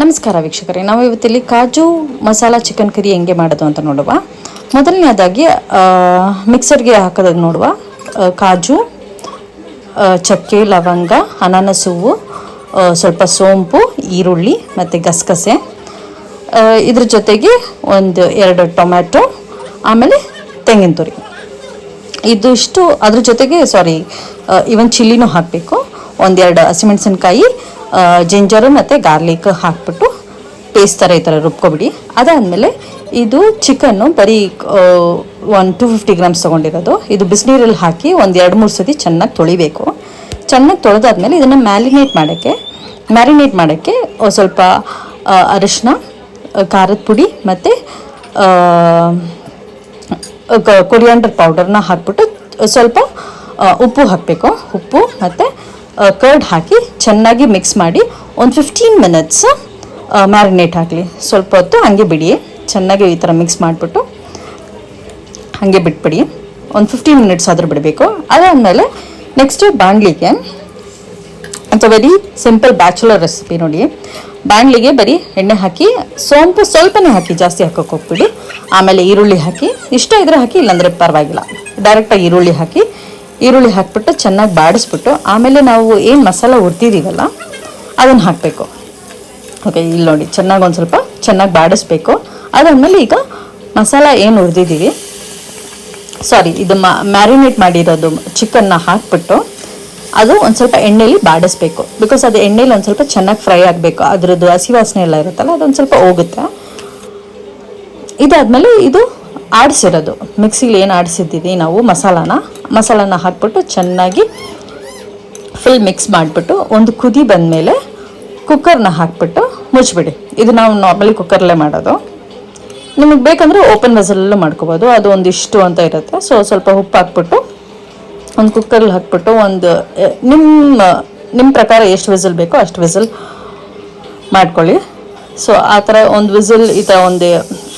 ನಮಸ್ಕಾರ ವೀಕ್ಷಕರೇ, ನಾವು ಇವತ್ತಿಲ್ಲಿ ಕಾಜು ಮಸಾಲ ಚಿಕನ್ ಕರಿ ಹೆಂಗೆ ಮಾಡೋದು ಅಂತ ನೋಡುವ. ಮೊದಲನೇದಾಗಿ ಮಿಕ್ಸರ್ಗೆ ಹಾಕೋದಾಗ ನೋಡುವ. ಕಾಜು ಚಕ್ಕೆ, ಲವಂಗ ಅನಾನಸ್ ಹೂವು ಸ್ವಲ್ಪ ಸೋಂಪು, ಈರುಳ್ಳಿ ಮತ್ತು ಗಸಗಸೆ. ಇದ್ರ ಜೊತೆಗೆ ಒಂದು ಎರಡು ಟೊಮ್ಯಾಟೊ, ಆಮೇಲೆ ತೆಂಗಿನ ತುರಿ. ಇದಿಷ್ಟು ಅದ್ರ ಜೊತೆಗೆ ಸಾರಿ ಇವನ್ ಚಿಲ್ಲಿನೂ ಹಾಕಬೇಕು. ಒಂದೆರಡು ಹಸಿಮೆಣಸಿನ್ಕಾಯಿ ಜಿಂಜರು ಮತ್ತು ಗಾರ್ಲಿಕ್ ಹಾಕ್ಬಿಟ್ಟು ಪೇಸ್ಟ್ ಥರ ಈ ಥರ ರುಬ್ಕೊಬಿಡಿ. ಅದಾದಮೇಲೆ ಇದು ಚಿಕನ್ನು ಬರೀ ಒನ್ ಟು ಫಿಫ್ಟಿ ಗ್ರಾಮ್ಸ್ ತೊಗೊಂಡಿರೋದು. ಇದು ಬಿಸಿನೀರಲ್ಲಿ ಹಾಕಿ ಒಂದು ಎರಡು ಮೂರು ಸತಿ ಚೆನ್ನಾಗಿ ತೊಳಿಬೇಕು. ಚೆನ್ನಾಗಿ ತೊಳೆದಾದ್ಮೇಲೆ ಇದನ್ನು ಮ್ಯಾರಿನೇಟ್ ಮಾಡೋಕ್ಕೆ ಮ್ಯಾರಿನೇಟ್ ಮಾಡೋಕ್ಕೆ ಸ್ವಲ್ಪ ಅರಿಶಿನ ಖಾರದ ಪುಡಿ ಮತ್ತು ಕೊರಿಯಾಂಡರ್ ಪೌಡರ್ನ ಹಾಕ್ಬಿಟ್ಟು ಸ್ವಲ್ಪ ಉಪ್ಪು ಹಾಕಬೇಕು. ಉಪ್ಪು ಮತ್ತು ಕರ್ಡ್ ಹಾಕಿ ಚೆನ್ನಾಗಿ ಮಿಕ್ಸ್ ಮಾಡಿ ಒಂದು ಫಿಫ್ಟೀನ್ ಮಿನಿಟ್ಸ್ ಮ್ಯಾರಿನೇಟ್ ಹಾಕಲಿ. ಸ್ವಲ್ಪ ಹೊತ್ತು ಹಂಗೆ ಬಿಡಿ. ಚೆನ್ನಾಗಿ ಈ ಥರ ಮಿಕ್ಸ್ ಮಾಡಿಬಿಟ್ಟು ಹಾಗೆ ಬಿಟ್ಬಿಡಿ. ಒಂದು ಫಿಫ್ಟೀನ್ ಮಿನಿಟ್ಸ್ ಆದರೂ ಬಿಡಬೇಕು. ಅದಾದಮೇಲೆ ನೆಕ್ಸ್ಟು ಬಾಣಲಿಗೆ ಅಂತ ವೆರಿ ಸಿಂಪಲ್ ಬ್ಯಾಚುಲರ್ ರೆಸಿಪಿ ನೋಡಿ. ಬಾಣಲಿಗೆ ಬರೀ ಎಣ್ಣೆ ಹಾಕಿ, ಸೋಂಪು ಸ್ವಲ್ಪನೇ ಹಾಕಿ, ಜಾಸ್ತಿ ಹಾಕೋಕೆ ಹೋಗ್ಬಿಡಿ. ಆಮೇಲೆ ಈರುಳ್ಳಿ ಹಾಕಿ, ಇಷ್ಟ ಇದ್ರೆ ಹಾಕಿ, ಇಲ್ಲಾಂದರೆ ಪರವಾಗಿಲ್ಲ. ಡೈರೆಕ್ಟಾಗಿ ಈರುಳ್ಳಿ ಹಾಕಿ ಈರುಳ್ಳಿ ಹಾಕ್ಬಿಟ್ಟು ಚೆನ್ನಾಗಿ ಬಾಡಿಸ್ಬಿಟ್ಟು ಆಮೇಲೆ ನಾವು ಏನು ಮಸಾಲ ಹುರ್ತಿದ್ದೀವಲ್ಲ ಅದನ್ನು ಹಾಕಬೇಕು. ಓಕೆ ಇಲ್ಲಿ ನೋಡಿ, ಚೆನ್ನಾಗಿ ಒಂದು ಸ್ವಲ್ಪ ಚೆನ್ನಾಗಿ ಬಾಡಿಸ್ಬೇಕು. ಅದಾದಮೇಲೆ ಈಗ ಮಸಾಲ ಏನು ಹುರಿದಿದ್ದೀವಿ ಸಾರಿ ಇದು ಮ್ಯಾರಿನೇಟ್ ಮಾಡಿರೋದು ಚಿಕನ್ನ ಹಾಕ್ಬಿಟ್ಟು ಅದು ಒಂದು ಸ್ವಲ್ಪ ಎಣ್ಣೆಯಲ್ಲಿ ಬಾಡಿಸ್ಬೇಕು. ಬಿಕಾಸ್ ಅದು ಎಣ್ಣೆಲಿ ಒಂದು ಸ್ವಲ್ಪ ಚೆನ್ನಾಗಿ ಫ್ರೈ ಆಗಬೇಕು. ಅದರದ್ದು ಹಸಿ ವಾಸನೆ ಎಲ್ಲ ಇರುತ್ತಲ್ಲ, ಅದೊಂದು ಸ್ವಲ್ಪ ಹೋಗುತ್ತೆ. ಇದಾದಮೇಲೆ ಇದು ಆಡಿಸಿರೋದು. ಮಿಕ್ಸಿಲಿ ಏನು ಆಡಿಸಿದ್ದೀವಿ ನಾವು? ಮಸಾಲಾನ. ಮಸಾಲಾನ ಹಾಕ್ಬಿಟ್ಟು ಚೆನ್ನಾಗಿ ಫುಲ್ ಮಿಕ್ಸ್ ಮಾಡಿಬಿಟ್ಟು ಒಂದು ಕುದಿ ಬಂದಮೇಲೆ ಕುಕ್ಕರ್ನ ಹಾಕ್ಬಿಟ್ಟು ಮುಚ್ಚಿಬಿಡಿ. ಇದು ನಾವು ನಾರ್ಮಲಿ ಕುಕ್ಕರಲ್ಲೇ ಮಾಡೋದು. ನಿಮಗೆ ಬೇಕಂದರೆ ಓಪನ್ ವೆಸಲಲ್ಲೂ ಮಾಡ್ಕೋಬೋದು. ಅದು ಒಂದಿಷ್ಟು ಅಂತ ಇರುತ್ತೆ. ಸೊ ಸ್ವಲ್ಪ ಉಪ್ಪು ಹಾಕ್ಬಿಟ್ಟು ಒಂದು ಕುಕ್ಕರಲ್ಲಿ ಹಾಕ್ಬಿಟ್ಟು ಒಂದು ನಿಮ್ಮ ನಿಮ್ಮ ಪ್ರಕಾರ ಎಷ್ಟು ವಿಸಲ್ ಬೇಕೋ ಅಷ್ಟು ವಿಸಲ್ ಮಾಡ್ಕೊಳ್ಳಿ. ಸೊ ಆ ಥರ ಒಂದು ವಿಸಲ್ ಈ ಥರ ಒಂದು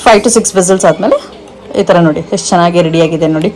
ಫೈವ್ ಟು ಸಿಕ್ಸ್ ವಿಸಲ್ಸ್ ಆದಮೇಲೆ ಈ ಥರ ನೋಡಿ ಎಷ್ಟು ಚೆನ್ನಾಗಿ ರೆಡಿಯಾಗಿದೆ ನೋಡಿ.